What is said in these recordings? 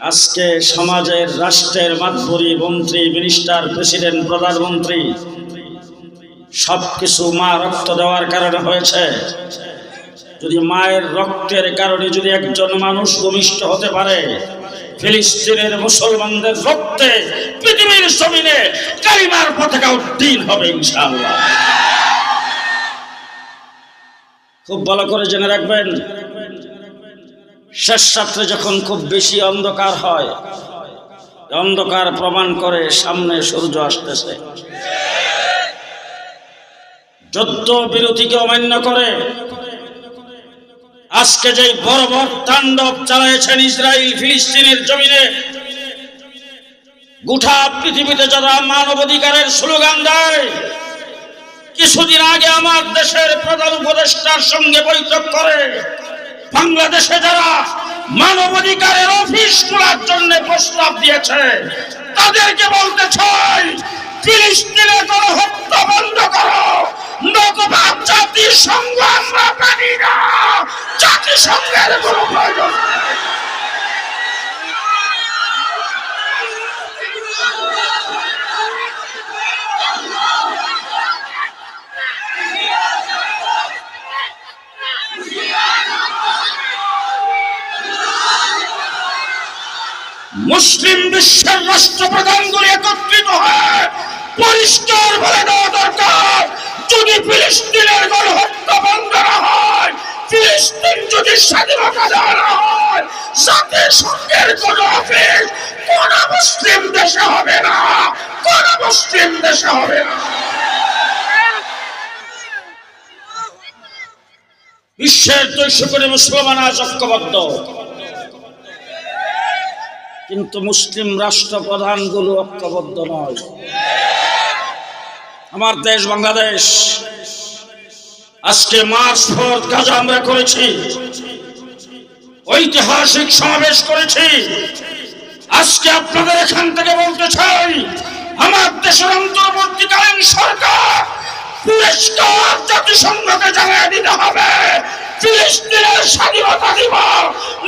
আজকে সমাজের, রাষ্ট্রের মাতবরী মন্ত্রী মিনিস্টার প্রেসিডেন্ট প্রধানমন্ত্রী সব কিছু মা রক্ত দেওয়ার কারণে হয়েছে। যদি মায়ের রক্তের কারণে যদি একজন মানুষ ভূমিষ্ঠ হতে পারে, ফিলিস্তিনের মুসলমানদের রক্তে পৃথিবীর জমিনে কালিমার পতাকা উদ্দিন হবে ইনশাআল্লাহ। খুব ভালো করে জেনে রাখবেন শেষ রাত্রে যখন খুব বেশি অন্ধকার হয়, অন্ধকার প্রমাণ করে সামনে সূর্য আসতেছে। যুদ্ধ বিরতিকে অমান্য করে আজকে যে বড় বড় তাণ্ডব চালাইছেন ইসরায়েল ফিলিস্তিনের জমিনে, গোটা পৃথিবীতে যারা মানবাধিকারের স্লোগান দেয়, কিছুদিন আগে আমার দেশের প্রধান উপদেষ্টার সঙ্গে বৈঠক করে বাংলাদেশে যারা মানবাধিকারের অফিস খোলার জন্য প্রস্তাব দিয়েছে, তাদেরকে বলতে চাই, ফিলিস্তিনে কোনো হত্যা বন্ধ করো। নতুবা জাতিসংঘ আমরা মানি না, জাতিসংঘের কোনো প্রয়োজন মুসলিম বিশ্বের রাষ্ট্রপ্রধানগুলি একত্রিত হয়ে পরিষ্কার বলে দেওয়া দরকার। যদি ফিলিস্তিনের গণহত্যা বন্ধ না হয়, ফিলিস্তিন যদি স্বাধীনতা দেওয়া না হয় জাতিসংঘের কোন অফিস কোন মুসলিম দেশে হবে না। কোন মুসলিম দেশে হবে না। বিশ্বের দুইশো কোটি মুসলমান আজ ঐক্যবদ্ধ। কিন্তু মুসলিম রাষ্ট্রপ্রধানগুলো ঐক্যবদ্ধ নয়। আমার দেশ বাংলাদেশ, আজকে মার্চ ফোর্থ কাজ আমরা করেছি, ঐতিহাসিক সমাবেশ করেছি। আজকে আপনাদের এখান থেকে বলতে চাই, আমার দেশের অন্তর্বর্তীকালীন সরকার পুরস্কার জাতিসংঘকে জানিয়ে দিতে হবে। ফিলিস্তিনের স্বাধীনতা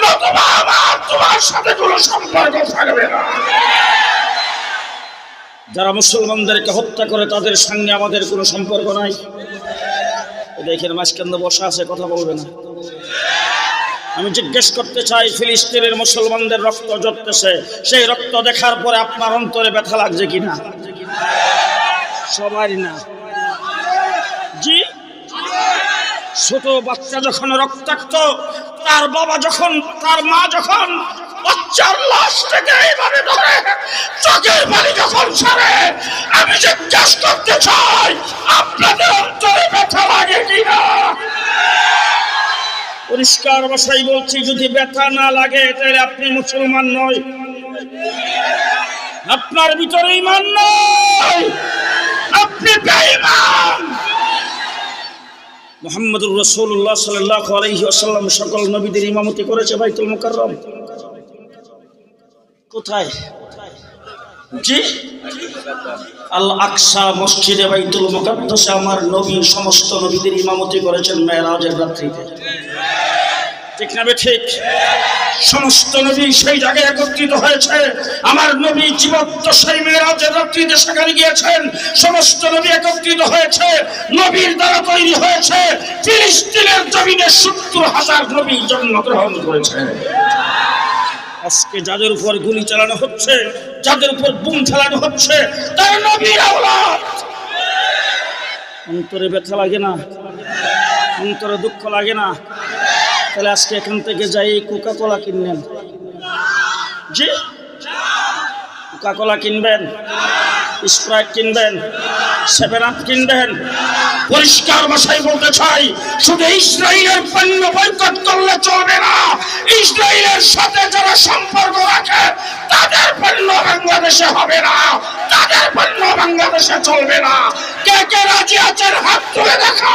নতুবা আমার তোমার সাথে কোনো সম্পর্ক থাকবে না। যারা মুসলমানদেরকে হত্যা করে, তাদের সঙ্গে আমাদের কোনো সম্পর্ক নাই। দেখেন, মাঝখান বসা আছে, কথা বলবে না। আমি জিজ্ঞেস করতে চাই, ফিলিস্তিনের মুসলমানদের রক্ত জড়তেছে সেই রক্ত দেখার পরে আপনার অন্তরে ব্যথা লাগছে কিনা? সবারই না জি ছোট বাচ্চা যখন রক্তাক্ত, তার বাবা যখন, তার মা যখন বাচ্চার লাশ থেকে এইভাবে ধরে চোখের পানি যখন ছাড়ে, আমি জিজ্ঞেস করতে চাই, আপনাদের অন্তরে ব্যথা লাগে কিনা? পরিষ্কার ভাষাই বলছি, যদি ব্যথা না লাগে, তাহলে আপনি মুসলমান নয়। আপনার ভিতরে ইমান নয় আপনি বেঈমান। মোহাম্মদুর রসুল্লাহ সাল্লাহ আসাল্লাম সকল নবীদের ইমামতি করেছে বাইতুল মুকাররম। কোথায়? জি? আকসা মসজিদে বাইতুল মুকাদ্দাসে আমার নবী, সমস্ত নবীদের ইমামতি করেছেন মেয়েরাজের রাত্রিতে। ঠিক না ঠিক? সমস্ত নবী সেই জায়গায় একত্রিত হয়েছে। আমার নবী সেই মেয়েরাজের রাত্রিতে সেখানে গিয়েছেন। সমস্ত নবী একত্রিত হয়েছে। নবীর দ্বারা তৈরি হয়েছে। ফিলিস্তিনের জমিনে সত্তর হাজার নবী জন্মগ্রহণ করেছে। আজকে যাদের উপর গুলি চালানো হচ্ছে, যাদের উপর বুম চালানো হচ্ছে, তার নবীর অন্তরে ব্যথা লাগে না, অন্তরে দুঃখ লাগে না। তাহলে আজকে এখান থেকে যাই কোকা কোলা কিনবেন জি? কোকা কোলা কিনবেন স্প্রাইট কিনবেন সেভেন আপ কিনবেন। পরিষ্কার ভাষায় বলতে চাই, শুধু ইসরায়েলের পণ্য বয়কট করলে চলবে না। ইসরায়েলের সাথে যারা সম্পর্ক রাখে, তাদের পণ্য বাংলাদেশে হবে না। তাদের পণ্য বাংলাদেশে চলবে না। কে কে রাজি আছেন হাত তুলে দেখা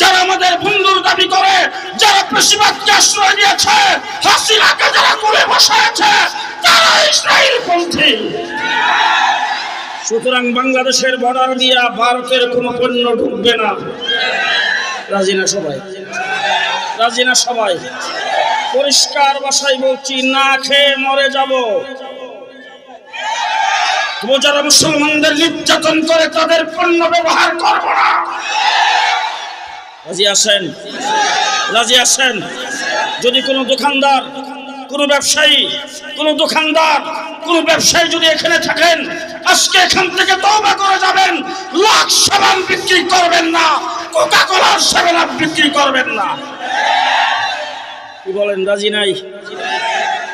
যারা আমাদের বন্ধুর দাবি করে, যারা বেশিরভাগকে আশ্রয় দিয়েছে হাসিনাকে যারা করে বসে আছে তারা ইসরায়েল পন্থী সুতরাং বাংলাদেশের বর্ডার দিয়া ভারতের কোনো পণ্য ঢুকবে না। রাজি না সবাই? রাজি না সবাই? পরিষ্কার ভাষায় বলছি, না খেয়ে মরে যাব। যারা মুসলমানদের নির্যাতন করে, তাদের পণ্য ব্যবহার করব না। রাজি আছেন? রাজি আছেন? যদি কোনো দোকানদার, কোনো ব্যবসায়ী, কোনো দোকানদার, কোনো ব্যবসায়ী যদি এখানে থাকেন, আজকে এখান থেকে তওবা করে যাবেন। লাখ সাবান বিক্রি করবেন না কোকা কোলার আপ বিক্রি করবেন না। কি বলেন, রাজি নাই?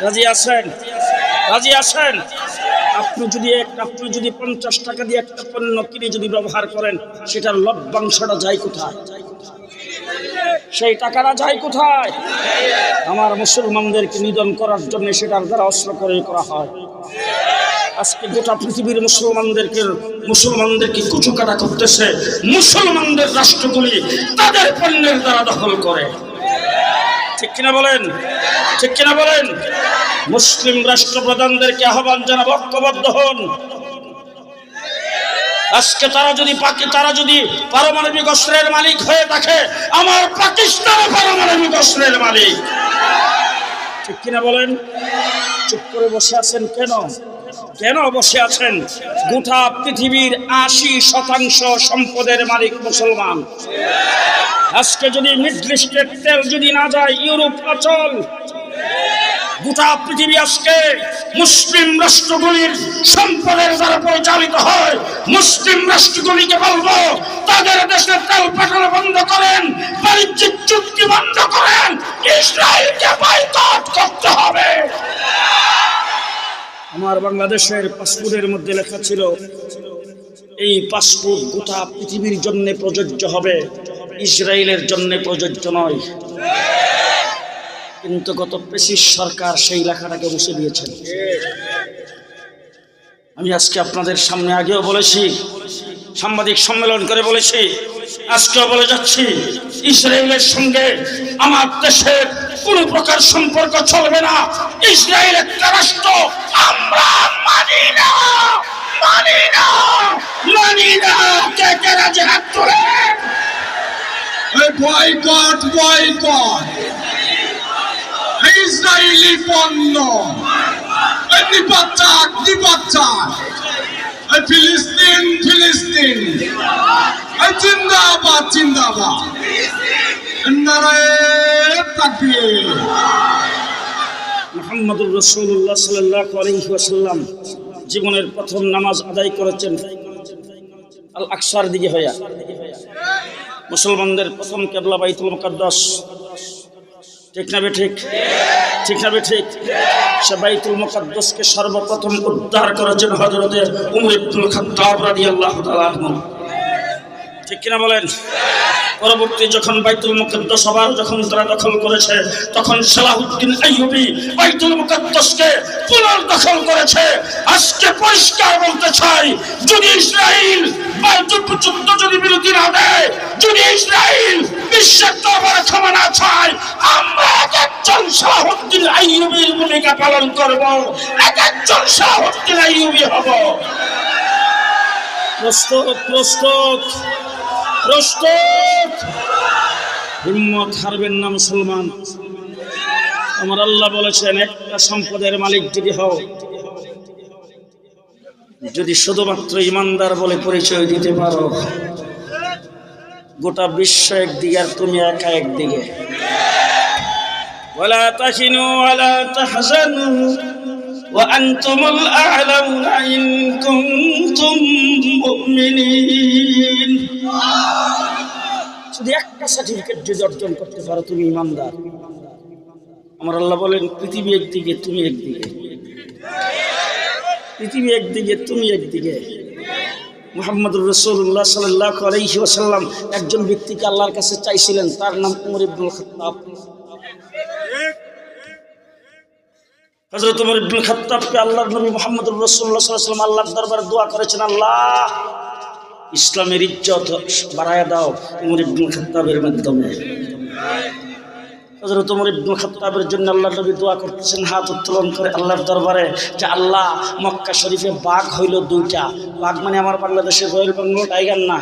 রাজি আছেন? রাজি আছেন? আপনি যদি এক- আপনি যদি পঞ্চাশ টাকা দিয়ে একটা পণ্য কিনে যদি ব্যবহার করেন, সেটার লভ্যাংশটা যায় কোথায়? সেই টাকাটা যায় কোথায়? আমার মুসলমানদেরকে নিধন করার জন্য সেটার দ্বারা অস্ত্র করে করা হয়। আজকে গোটা পৃথিবীর মুসলমানদেরকে মুসলমানদেরকে কুচুকাটা করতেছে। মুসলমানদের রাষ্ট্রগুলি তাদের পণ্যের দ্বারা দখল করে। ঠিক কিনা বলেন? ঠিক কিনা বলেন? মুসলিম রাষ্ট্রপ্রধানদেরকে আহ্বান জানাব, ঐক্যবদ্ধ হন। আজকে তারা যদি তারা যদি পারমাণবিক অস্ত্রের মালিক হয়ে থাকে, আমার পাকিস্তান পারমাণবিক অস্ত্রের মালিক। ঠিক কিনা বলেন? চুপ করে বসে আছেন কেন? কেন বসে আছেন? গোটা পৃথিবীর আশি শতাংশ সম্পদের মালিক মুসলমান। আজকে যদি মিডলিস্টের তেল যদি না যায়, ইউরোপ অচল। গোটা পৃথিবী আজকে মুসলিম রাষ্ট্রগুলির সম্পদের দ্বারা পরিচালিত হয়। মুসলিম রাষ্ট্রগুলিকে বলব, তাদের দেশে তেল পাঠানো বন্ধ করেন, বাণিজ্যিক চুক্তি বন্ধ করেন, ইসরায়েলকে বয়কট করতে হবে। আমার বাংলাদেশের পাসপোর্টের মধ্যে লেখা ছিল, এই পাসপোর্ট গোটা পৃথিবীর জন্য প্রযোজ্য হবে, ইসরায়েলের জন্য প্রযোজ্য নয়। কিন্তু গত পেশিস সরকার সেই লেখাটাকে বসে দিয়েছেন। আমি আজকে আপনাদের সামনে আগেও বলেছি, সাংবাদিক সম্মেলন করে বলেছি, আজকেও বলে যাচ্ছি, ইসরায়েলের সঙ্গে আমার দেশের কোন প্রকার সম্পর্ক চলবে না। ইসরায়েল একটা রাষ্ট্র আমরা মানি না মানি না মানি না। কে কে রাজে হাত এই বয়কট বয়কট ইসরায়েলি পণ্য। নিপাচাক এই ফিলিস্তিন ফিলিস্তিন। জিন্দাবাদ জিন্দাবাদ। মোহাম্মদুর রসুল্লাহ সাল্লাহ আলহিহাসাল্লাম জীবনের প্রথম নামাজ আদায় করেছেন আল আকসার দিকে হইয়া। মুসলমানদের প্রথম কেবলা বাইতুল মুকাদ্দাস ঠিক না ঠিক ঠিক না ঠিক সে বাইতুল মুকাদ্দাসকে সর্বপ্রথম উদ্ধার করেছেন হযরতে উমর ইবনে খাত্তাব রাদিয়াল্লাহু তাআলা ঠিক কিনা বলেন? পরবর্তী যখন বাইতুল মুকদ্দাস আবার যখন তারা দখল করেছে, তখন সালাহুদ্দিন আইয়ুবী বাইতুল মুকদ্দাসকে পুনর্দখল করেছে। আজকে পরিষ্কার বলতে চাই, যদি ইসরায়েল বাইতুল যুদ্ধ যদি বিরতি না দেয়, যদি ইসরায়েল বিশ্বের দরবারে ক্ষমা না চায়, আমরা এক একজন সালাহুদ্দিন আইয়ুবীর ভূমিকা পালন করব, এক একজন সালাহুদ্দিন আইয়ুবী হব। প্রস্তুত প্রস্তুত প্রস্তুত হিম্মত হারবেন না মুসলমান আমার আল্লাহ বলেছেন একটা সম্পদের মালিক যদি হও যদি শুধুমাত্র ইমানদার বলে পরিচয় দিতে পারো গোটা বিশ্ব একদিকে আর তুমি একা একদিকে ولا تهنوا ولا تحزنوا وأنتم الأعلون إن كنتم مؤمنين শুধু একটা সার্টিফিকেট যদি অর্জন করতে পারো তুমি ইমানদার আমার আল্লাহ বলেন পৃথিবী একদিকে তুমি একদিকে পৃথিবী একদিকে তুমি একদিকে মোহাম্মদুর রসুল্লাহ সাল্লাহ আলহি ওসাল্লাম একজন ব্যক্তিকে আল্লাহর কাছে চাইছিলেন তার নাম উমর ইবনুল খত্তাব হজরত উমর ইবনুল খাত্তাবকে আল্লাহর নবী মোহাম্মদ রসুল্লাহ সাল্লাম আল্লাহর দরবারে দোয়া করেছেন, আল্লাহ ইসলামের ইজ্জত বাড়ায় দাও উমর ইবনুল খাত্তাবের মাধ্যমে। হজরত উমর ইবনুল খাত্তাবের জন্য আল্লাহ নবী দোয়া করতেছেন, হাত উত্তোলন করে আল্লাহর দরবারে যে আল্লাহ মক্কা শরীফে বাঘ হইল দুইটা। বাঘ মানে আমার বাংলাদেশের রয়্যাল বেঙ্গল টাইগার না।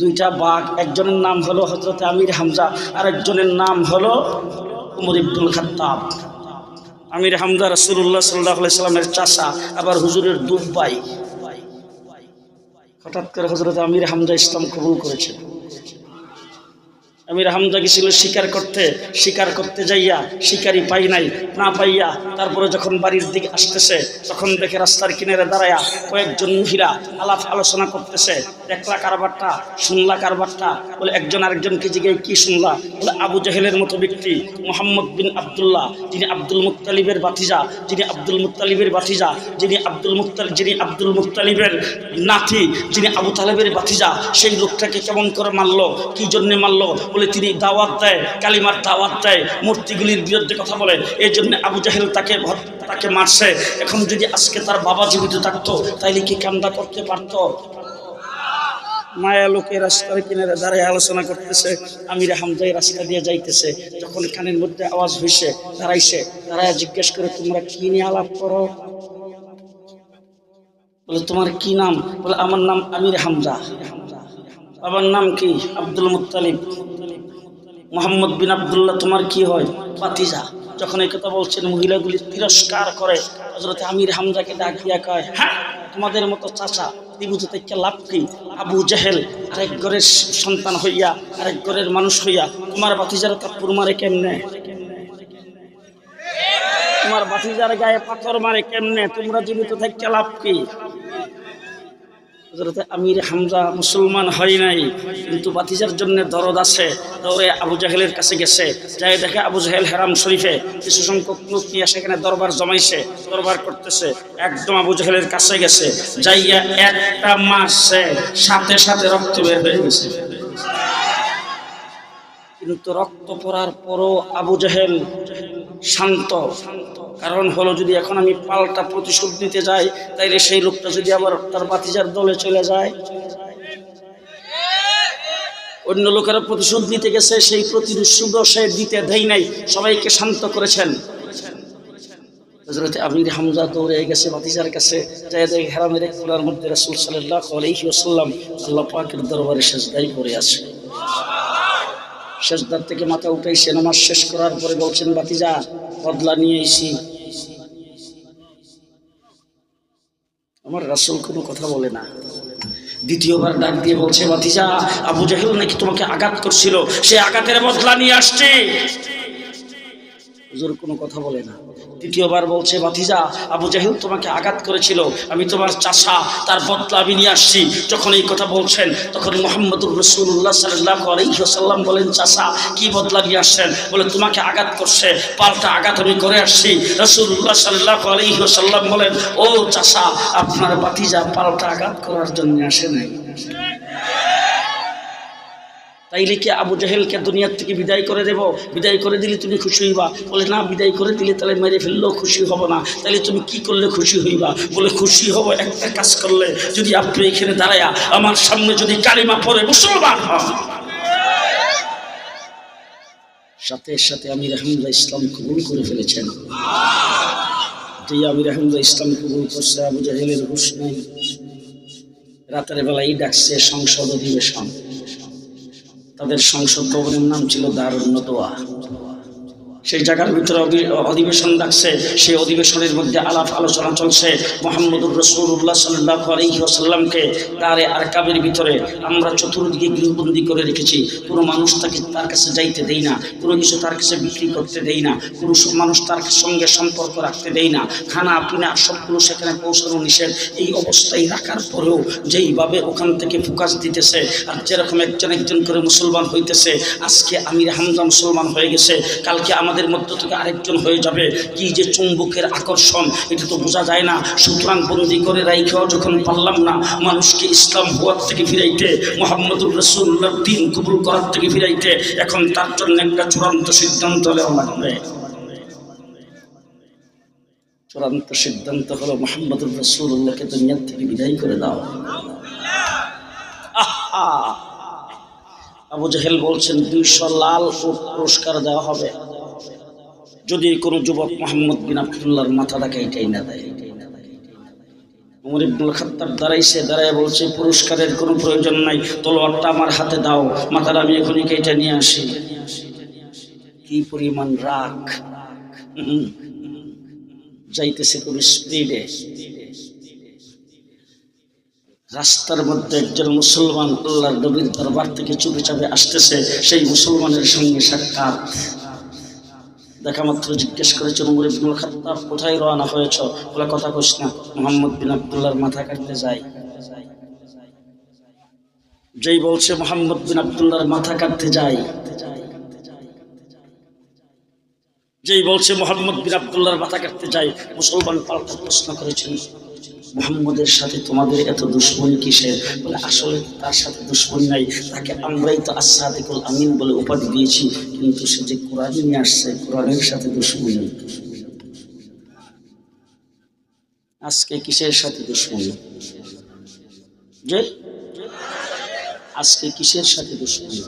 দুইটা বাঘ, একজনের নাম হলো হজরত আমির হামজা আর একজনের নাম হলো উমর ইবনুল খাত্তাব। আমির হামদা রসুল্লাহ সাল্লাহ চাষা আবার হুজুরের দুব্বাই হঠাৎ করে হজরত আমির হামদা ইসলাম কবুল করেছেন আমির হামজা গেছিল শিকার করতে শিকার করতে যাইয়া শিকারি পাই নাই, না পাইয়া তারপরে যখন বাড়ির দিকে আসতেছে, তখন দেখে রাস্তার কিনারে দাঁড়ায়া কয়েকজন মহিলা আলাপ আলোচনা করতেছে, দেখলা কারবারটা, শুনলা কারবারটা, বলে একজন আরেকজনকে জিজ্ঞাসা কি শুনলা? বলে আবু জাহেলের মতো ব্যক্তি, মোহাম্মদ বিন আবদুল্লাহ, যিনি আব্দুল মুত্তালিবের বাতিজা যিনি আব্দুল মুত্তালিবের বাতিজা যিনি আব্দুল মুক্তাল যিনি আব্দুল মুত্তালিবের নাতি, যিনি আবু তালেবের বাতিজা সেই লোকটাকে কেমন করে মারলো, কি জন্যে মারলো? বলে তিনি দাওয়াত দেয়, কালিমার দাওয়াত দেয়, মূর্তিগুলির বিরুদ্ধে কথা বলে। এই জন্য আবু জাহেল তাকে তাকে মারছে। এখন যদি আজকে তার বাবা জীবিত থাকতো, তাইলে কি কামটা করতে পারতো? মায়া লোকে রাস্তার কিনারে দাঁড়িয়ে আলোচনা করতেছে। আমির হামজাই রাস্তা দিয়ে যাইতেছে। যখন কানের মধ্যে আওয়াজ হয়েছে দাঁড়াইছে, দাঁড়ায় জিজ্ঞেস করে, তোমরা কি নিয়ে আলাপ করো? বলে, তোমার কি নাম? বলে, আমার নাম আমির হামজা। বাবার নাম কি? আব্দুল মুত্তালিব। মোহাম্মদ বিন আবদুল্লাহ, তোমার কি হয়? পাতিজা যখন এই কথা বলছেন, মহিলাগুলি তিরস্কার করে হজরত আমির হামজাকে ডাক দিয়া কয় হ্যাঁ তোমাদের মতো চাচা দিবুত থেকে লাভ কি? আবু জাহেল আরেক ঘরের সন্তান হইয়া, আরেক ঘরের মানুষ হইয়া, তোমার বাতিজার কাপুর মারে কেমনে? তোমার বাতিজার গায়ে পাথর মারে কেমনে? তোমরা জীবিত থেকে লাভ কি? আমির হামজা মুসলমান হয় নাই, কিন্তু বাতিজার জন্য দরদ আছে। দৌড়ে আবু জাহেলের কাছে গেছে। যাই দেখে আবু জাহেল হেরাম শরীফে কিছু সংখ্যক লোক নিয়ে সেখানে দরবার জমাইছে, দরবার করতেছে। একদম আবু জাহেলের কাছে গেছে। যাইয়া একটা মাসে সাথে সাথে রক্ত বের হয়ে গেছে। কিন্তু রক্ত পড়ার পরও আবু জাহেল শান্ত। কারণ হলো যদি এখন আমি পাল্টা প্রতিশোধ নিতে যাই, তাইলে সেই লোকটা যদি আবার তার বাতিজার দলে চলে যায়। অন্য লোকেরা প্রতিশোধ নিতে গেছে, সেই প্রতিশোধ সে দিতে দেয় নাই, সবাইকে শান্ত করেছেন। হজরত আমির হামজা দৌড়ে গেছে বাতিজার কাছে দেখে হেরামের এক কোলার মধ্যে রাসুল সাল্লাহ আলহি ওসাল্লাম আল্লাহ পাকের দরবারে শেষদাই করে আছে। শেষদার থেকে মাথা উঠাইছে, নামাজ শেষ করার পরে বলছেন বাতিজা বদলা নিয়ে এসি আমার রাসুল কোনো কথা বলে না। দ্বিতীয়বার ডাক দিয়ে বলছে বাতিজা আবু জাহিল নাকি তোমাকে আঘাত করছিল? সে আঘাতের বদলা নিয়ে আসছে। হুজুর কোনো কথা বলে না। তৃতীয়বার বলছে বাতিজা আবু জাহিল তোমাকে আঘাত করেছিল। আমি তোমার চাষা তার বদলা আমি নিয়ে আসছি। যখন এই কথা বলছেন, তখন মোহাম্মদুর রসুল্লাহ সাল্লাহ আলহিহাসাল্লাম বলেন চাষা কি বদলা নিয়ে আসছেন? বলে, তোমাকে আঘাত করছে, পাল্টা আঘাত আমি করে আসছি। রসুল্লাহ সাল্লাহ আলহিহাসাল্লাম বলেন, ও চাষা আপনার বাতিজা পাল্টা আঘাত করার জন্য আসে নাই। তাইলে কি আবু জাহেলকে দুনিয়ার থেকে বিদায় করে দেব? বিদায় করে দিলে তুমি খুশি হইবা? বলে, না, বিদায় করে দিলে তাহলে মেরে ফেললেও খুশি হব না। তাহলে তুমি কি করলে খুশি হইবা? বলে, খুশি হব একটা কাজ করলে যদি আপনি এখানে দাঁড়ায়া আমার সামনে যদি কালিমা পরে মুসলমান হন সাথে সাথে আমির আহমদা ইসলাম কবুল করে ফেলেছেন। যে আমির আহমদা ইসলাম কবুল করছে আবু জাহেলের হুশ নাই। রাতের বেলায় ডাকছে সংসদ অধিবেশন। তাদের সংসদ ভবনের নাম ছিল দারুণ দোয়া সেই জায়গার ভিতরে অধিবেশন ডাকছে, সেই অধিবেশনের মধ্যে আলাপ আলোচনা চলছে। মোহাম্মদুর রসুল্লাহ সাল্লাহ আলহিহাসাল্লামকে তারে আর কাবের ভিতরে আমরা চতুর্দিকে গৃহবন্দি করে রেখেছি। কোনো মানুষ তাকে তার কাছে যাইতে দেই না, কোনো কিছু তার কাছে বিক্রি করতে দেই না, কোনো মানুষ তার সঙ্গে সম্পর্ক রাখতে দেই না। খানা পিনা সবগুলো সেখানে পৌঁছানো নিষেধ। এই অবস্থায় রাখার পরেও যেইভাবে ওখান থেকে ফোকাস দিতেছে আর যেরকম একজন একজন করে মুসলমান হইতেছে, আজকে আমির হামজা মুসলমান হয়ে গেছে, কালকে আমাদের মধ্য থেকে আরেকজন হয়ে যাবে। কি যে চুম্বকের আকর্ষণ, এটা তো বোঝা যায় না। সুতরাং বন্দি করে রাইখাও যখন পারলাম না, মানুষকে ইসলাম হওয়ার থেকে ফিরাইতে, মোহাম্মদুর রসুল্লাহ দিন কবুল করার থেকে ফিরাইতে, এখন তার জন্য একটা চূড়ান্ত সিদ্ধান্ত নেওয়া লাগবে চূড়ান্ত সিদ্ধান্ত হলো মোহাম্মদ রসুল্লাহকে দুনিয়ার থেকে বিদায় করে দাও। আবু জাহেল বলছেন, দুইশো লাল পুরস্কার দেওয়া হবে। যদি কোনো যুবক মোহাম্মদ বিন আবদুল্লাহর মাথাটাকে এটাই না দেয়। উমর ইবনুল খাত্তাব দাঁড়াইছে দাঁড়ায় বলছে, পুরস্কারের কোনো প্রয়োজন নাই, তলোয়ারটা আমার হাতে দাও মাথাটা আমি এখনই কেটে নিয়ে আসি। কি পরিমাণ রাগ। যাইতেছে কোন স্পিডে রাস্তার মধ্যে একজন মুসলমান আল্লাহর নবীর দরবার থেকে চুপে চাপে আসতেছে, সেই মুসলমানের সঙ্গে সাক্ষাৎ। দেখা মাত্র জিজ্ঞেস করেছে উমর ইবনুল খাত্তাব, কোথায় রওনা হয়েছ? বলে, কথা কইস না, মোহাম্মদ বিন আব্দুল্লাহর মাথা কাটতে যাই। যেই বলছে, মোহাম্মদ বিন আব্দুল্লাহর মাথা কাটতে যাই। যেই বলছে, মোহাম্মদ বিন আব্দুল্লাহর মাথা কাটতে যাই। মুসলমান পাল্টা প্রশ্ন করেছেন। মোহাম্মদের সাথে তোমাদের এত দুশ্মনী কিসের? বলে, আসলে তার সাথে দুশ্মনী নাই, তাকে আমরাই তো আসাদিকুল আমিন বলে উপাধি দিয়েছি, কিন্তু সে যে কোরআন নিয়ে আসছে, কোরআনের সাথে দুশ্মনী। আজকে কিসের সাথে দুশ্মনী? যে আজকে কিসের সাথে দুশ্মনী?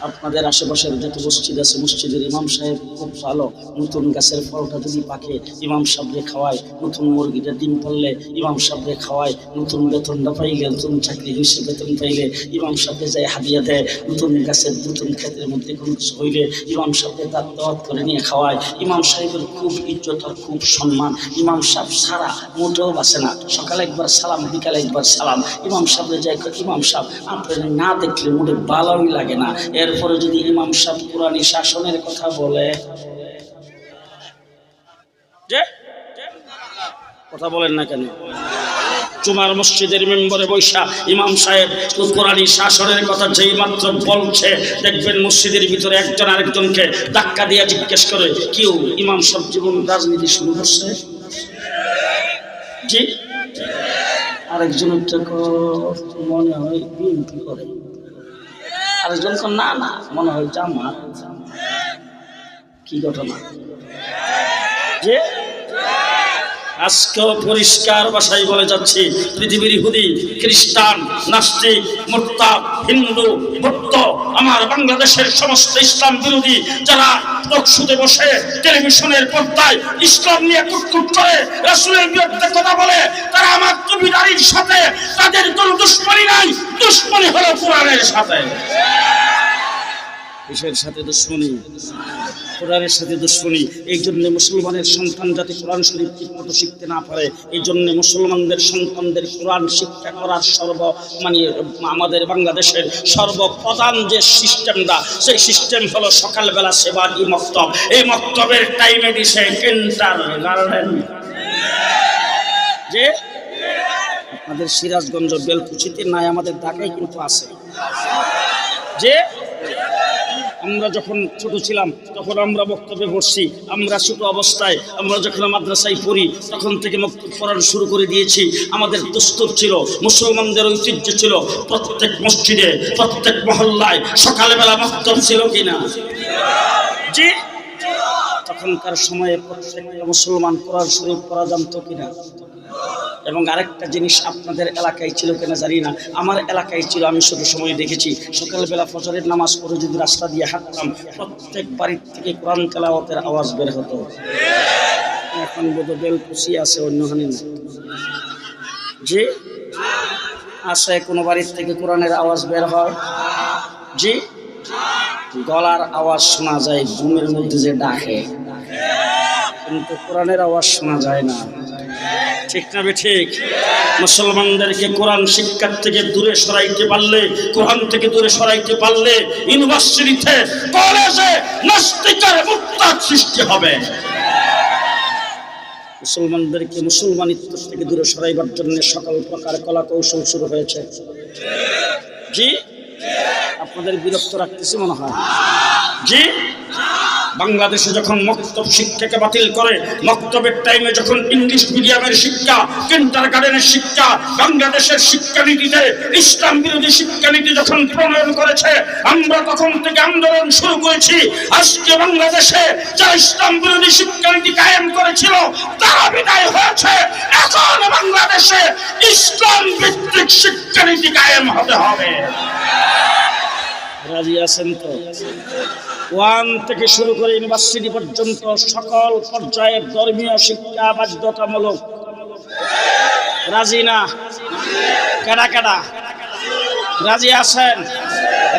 আপনাদের আশেপাশের যত মসজিদ আছে, মসজিদের ইমাম সাহেব খুব ভালো। নতুন গাছের ফলটা যদি পাকে, ইমাম সাহেবরে খাওয়ায়, নতুন মুরগিটা ডিম পারলে ইমাম সাহেবরে খাওয়ায়, নতুন বেতনটা পাইলে, নতুন চাকরি হয়েছে বেতন পাইলে ইমাম সাহেবরে যায় হাদিয়া দেয়, নতুন গাছের, নতুন ক্ষেতের মধ্যে কোনো কিছু হইলে ইমাম সাহেবরে তার দাওয়াত করে নিয়ে খাওয়ায়। ইমাম সাহেবের খুব ইজ্জত আর খুব সম্মান। ইমাম সাহেব সারা মোটেও বাসে না। সকালে একবার সালাম, বিকালে একবার সালাম। ইমাম সাহেবরে যায় ইমাম সাহেব, আপনার না দেখলে মোটে ভালোই লাগে না। এরপরে যদি ইমাম সাহেব কোরআনী শাসনের কথা বলে। কথা বলেন না কেন? জুমার মসজিদের মেম্বরে বৈশা ইমাম সাহেব কোরআনী শাসনের কথা যেই মাত্র বলছে, দেখবেন মসজিদের ভিতরে একজন আরেকজনকে ধাক্কা দিয়ে জিজ্ঞেস করে, কেউ, ইমাম সাহেব জীবন রাজনীতি শুরু করছে? জি? আরেকজনের মনে হয় বিএনপি করে। আরেকজন তো না না মনে হয় জামা কি ঘটনা? যে আজকেও পরিষ্কার ভাষায় বলে যাচ্ছি, পৃথিবীর ইহুদি, খ্রিস্টান, নাস্তিক মোর্তা হিন্দু ভক্ত আমার বাংলাদেশের সমস্ত ইসলাম বিরোধী যারা টকশুতে বসে টেলিভিশনের পর্দায় ইসলাম নিয়ে কুটকুট করে রাসুলের বিরুদ্ধে কথা বলে, তারা আমার কবিরারির সাথে তাদের কোনো দুশ্মনী নাই, দুশ্মনী হলো কোরআনের সাথে। কিসের সাথে দুশ্মনী? কোরআনের সাথে দুশ্মনী। এই জন্য মুসলমানের সন্তান যাতে কোরআন শরীফ ঠিক মতো শিখতে না পারে, এই জন্য মুসলমানদের সন্তানদের কোরআন শিক্ষা করার সর্ব মানে আমাদের বাংলাদেশের সর্বপ্রধান যে সিস্টেমটা, সেই সিস্টেম হলো সকালবেলা সেবা ই মক্তব। এই মক্তবের টাইমে দিছে কেন্টার গার্ডেন। যে? আমাদের সিরাজগঞ্জ বেলকুচিতে নাই, আমাদের ঢাকায় কিন্তু আছে। যে? আমরা যখন ছোট ছিলাম, তখন আমরা বক্তব্যে পড়ছি আমরা ছোট অবস্থায়, আমরা যখন মাদ্রাসায় পড়ি, তখন থেকে বক্তব্য পড়ানো শুরু করে দিয়েছি। আমাদের দস্তুর ছিল, মুসলমানদের ঐতিহ্য ছিল, প্রত্যেক মসজিদে, প্রত্যেক মহল্লায় সকালবেলা বক্তব্য ছিল কিনা? জি? তখনকার সময়ে প্রত্যেকটা মুসলমান কোরআন শরীফ পড়া জানতো কিনা? এবং আরেকটা জিনিস আপনাদের এলাকায় ছিল কিনা জানি না। আমার এলাকায় ছিল, আমি শুধু সময় দেখেছি। সকালবেলা ফজরের নামাজ পড়ে যদি রাস্তা দিয়ে হাঁটতাম, প্রত্যেক বাড়ির থেকে কোরআন তেলাওয়াতের আওয়াজ বের হতো। এখন বোধ বেল খুশি আছে, অন্যখানে জি? আসে কোনো বাড়ির থেকে কোরআনের আওয়াজ বের হয়? জি? গলার আওয়াজ শোনা যায়, ঘুমের মধ্যে যে ডাকে। কিন্তু কোরআনের আওয়াজ শোনা যায় না। ঠিক না ঠিক? মুসলমানদেরকে কোরআন শিক্ষার থেকে দূরে সরাইতে পারলে, কোরআন থেকে দূরে সরাইতে পারলে ইউনিভার্সিটিতে, কলেজে নাস্তিকের মুক্তার সৃষ্টি হবে। মুসলমানদেরকে মুসলমানিত্ব থেকে দূরে সরাইবার জন্য সকল প্রকার কলা কৌশল শুরু হয়েছে। জি? আপনাদের বিরক্ত রাখতেছি মনে হয়। জি? বাংলাদেশে যখন মক্তব শিক্ষাকে বাতিল করে, মক্তবের টাইমে যখন ইংলিশ মিডিয়ামের শিক্ষা কিন্টার গার্ডেনের শিক্ষা, বাংলাদেশের শিক্ষানীতিতে ইসলাম বিরোধী শিক্ষানীতি যখন প্রণয়ন করেছে, আমরা তখন থেকে আন্দোলন শুরু করেছি। আজকে বাংলাদেশে যা ইসলাম বিরোধী শিক্ষানীতি কায়েম করেছিল, তারা বিদায় হয়েছে। এখন বাংলাদেশে ইসলাম ভিত্তিক শিক্ষানীতি কায়েম হতে হবে। রাজি আছেন তো? ওয়ান থেকে শুরু করে ইউনিভার্সিটি পর্যন্ত সকল পর্যায়ের ধর্মীয় শিক্ষা বাধ্যতামূলক। রাজি না? কেডা কেডা রাজি আছেন?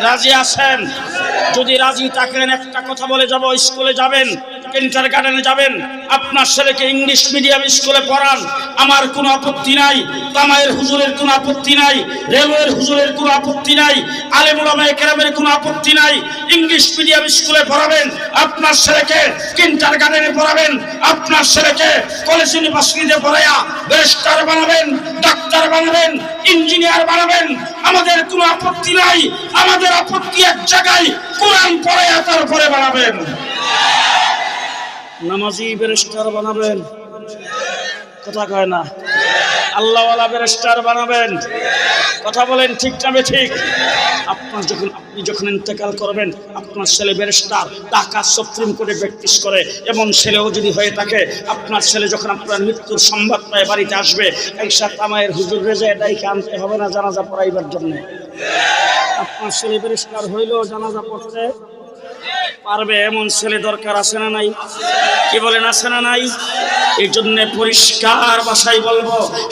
রাজি আছেন? যদি রাজি থাকেন, একটা কথা বলে যাব, স্কুলে যাবেন। কিন্টার গার্ডেনে যাবেন। আপনার ছেলেকে ইংলিশ মিডিয়াম স্কুলে পড়ান। আমার কোনো আপত্তি নাই, তামায়ের হুজুরের কোনো আপত্তি নাই, রেলওয়ের হুজুরের কোনো আপত্তি নাই আলেমুলামায় কেরামের কোনো আপত্তি নাই। ইংলিশ মিডিয়াম স্কুলে পড়াবেন, আপনার ছেলেকে কিন্টার গার্ডেনে পড়াবেন, আপনার ছেলেকে কলেজ ইউনিভার্সিটিতে পড়াইয়া ব্যারিস্টার বানাবেন, ডাক্তার বানাবেন, ইঞ্জিনিয়ার বানাবেন। আমাদের কোনো আপত্তি নাই, আমাদের আপত্তি এক জায়গায় কোরআন পড়াইয়া তারপরে বানাবেন। নামাজি ব্যারিস্টার বানাবেন। কথা কয় না। আল্লাহওয়ালা ব্যারিস্টার বানাবেন। কথা বলেন ঠিক যাবে ঠিক? আপনার যখন আপনি যখন ইন্তেকাল করবেন, আপনার ছেলে ব্যারিস্টার টাকা সুপ্রিম কোর্টে প্র্যাকটিস করে, এমন ছেলেও যদি হয়ে থাকে, আপনার ছেলে যখন আপনার মৃত্যুর সংবাদ পায়, বাড়িতে আসবে এইসা তামায়ের হুজুর রেজা এটাইকে আনতে হবে না জানাজা পড়াইবার জন্য। আপনার ছেলে ব্যারিস্টার হইলেও জানাজা পড়তে পারবে, এমন ছেলে দরকার আছে না নাই? কি বলেন, আছে না নাই? এই জন্য পরিষ্কার ভাষায় বলব,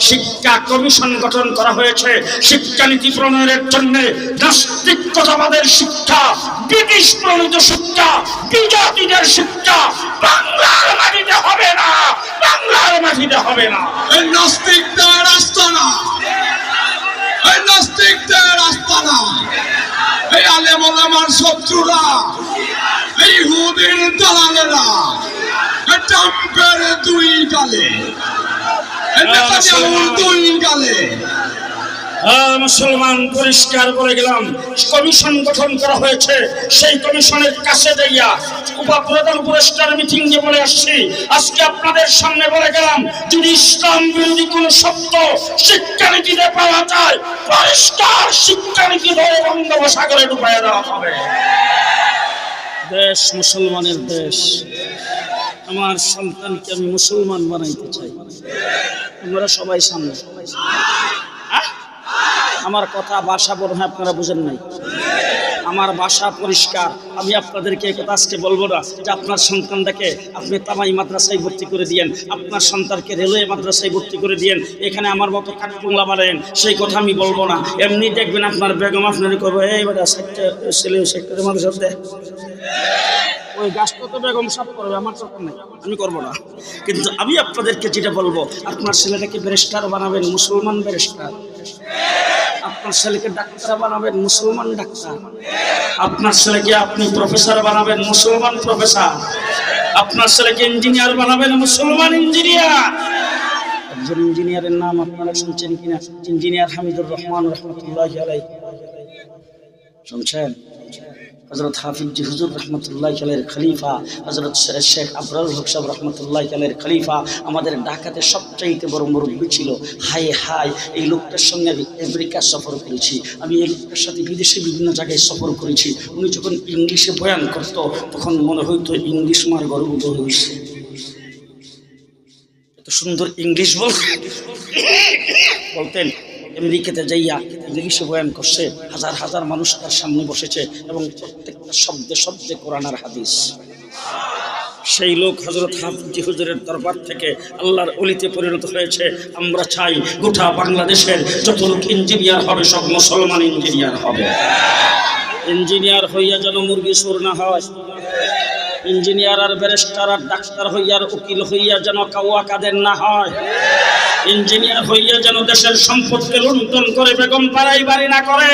শিক্ষা কমিশন গঠন করা হয়েছে। শিক্ষানীতি প্রণয়নের জন্য নাস্তিকতাবাদের শিক্ষা, ব্রিটিশ প্রণীত শিক্ষা, বিজাতিদের শিক্ষা, বাংলার মাটিতে হবে না, বাংলার মাটিতে হবে না। এই নাস্তিকদের আস্তানা এই নাস্তিকদের আস্তানা এই আলেম শত্রুরা এই হুদির দালালেরা ট্রাম্পের দুই গালে। নেতানিয়াহুর দুই গালে। হ্যাঁ, মুসলমান পরিষ্কার বলে গেলাম। কমিশন গঠন করা হয়েছে। সেই কমিশনের কাছে যাইয়া উপপ্রধান পুরস্কার মিটিং যে বলে আসছি। আজকে আপনাদের সামনে বলে গেলাম যদি ইসলাম বিরোধী কোন শব্দ শিক্ষানীতিতে পাওয়া যায় পরিষ্কার শিক্ষানীতি ধরে বঙ্গোপসাগরে ডুবাইয়া দেওয়া হবে। দেশ মুসলমানের দেশ। আমার সন্তানকে আমি মুসলমান বানাইতে চাই। আমরা সবাই সামনে। হ্যাঁ? আমার কথা বাসা মনে হয়, আপনারা বুঝেন নাই। আমার বাসা পরিষ্কার। আমি আপনাদেরকে এই কথা আজকে বলব না যে আপনার সন্তানটাকে আপনি তামাই মাদ্রাসায় ভর্তি করে দিয়েন। আপনার সন্তানকে রেলওয়ে মাদ্রাসায় ভর্তি করে দিয়েন। এখানে আমার মতো কাঠপুংলা বানায়েন। সেই কথা আমি বলব না। এমনি দেখবেন আপনার বেগম আপনার করব এই সেক্টর ছেলে সেক্টরের মাদ্রাসা ওই গাছটা তো বেগম সব করবে, আমার চক্কর নেই। আমি করব না। কিন্তু আমি আপনাদেরকে যেটা বলব, আপনার ছেলেটাকে ব্যারিস্টার বানাবেন, মুসলমান ব্যারিস্টার আপনার ছেলেকে ডাক্তার বানাবেন, মুসলমান ডাক্তার। আপনার ছেলেকে আপনি প্রফেসর বানাবেন, মুসলমান প্রফেসর আপনার ছেলেকে ইঞ্জিনিয়ার বানাবেন, মুসলমান ইঞ্জিনিয়ার একজন ইঞ্জিনিয়ারের নাম আপনারা শুনছেন কিনা? ইঞ্জিনিয়ার হামিদুর রহমান রহমতুল্লাহ শুনছেন? হজরত হাফিজ জি হুজুর রহমতুল্লাহ আলের খলিফা হজরত শেখ আবরাল হক সাহেব রহমতুল্লাহ আলের খলিফা, আমাদের ঢাকাতে সবচাইতে বড় মুরব্বী ছিল। হাই হাই, এই লোকটার সঙ্গে আমি আমেরিকা সফর করেছি। আমি এই লোকটার সাথে বিদেশে বিভিন্ন জায়গায় সফর করেছি। উনি যখন ইংলিশে বয়ান করতো, তখন মনে হইতো ইংলিশ মার গর্ব হয়েছে এত সুন্দর ইংলিশ বল বলতেন। আমেরিকাতে যাইয়া ইংলিশে বয়ান করছে, হাজার হাজার মানুষ তার সামনে বসেছে এবং প্রত্যেকটা শব্দে শব্দে কোরআন আর হাদিস। সেই লোক হজরত হাফজি হুজুরের দরবার থেকে আল্লাহর অলিতে পরিণত হয়েছে। আমরা চাই গোটা বাংলাদেশের যত লোক ইঞ্জিনিয়ার হবে, সব মুসলমান ইঞ্জিনিয়ার হবে। ইঞ্জিনিয়ার হইয়া যেন মুরগি সুর না হয়। ইঞ্জিনিয়ার আর ব্যারিস্টার আর ডাক্তার হইয়ার উকিল হইয়া যেন কাউয়া কাদের না হয়। ইঞ্জিনিয়ার হইয়া যেন দেশের সম্পদকে লুণ্ঠন করে বেগম পাড়াই বাড়ি না করে।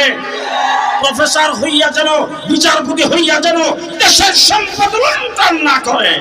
প্রফেসর হইয়া যেন বিচারপতি হইয়া যেন দেশের সম্পদ লুণ্ঠন না করে।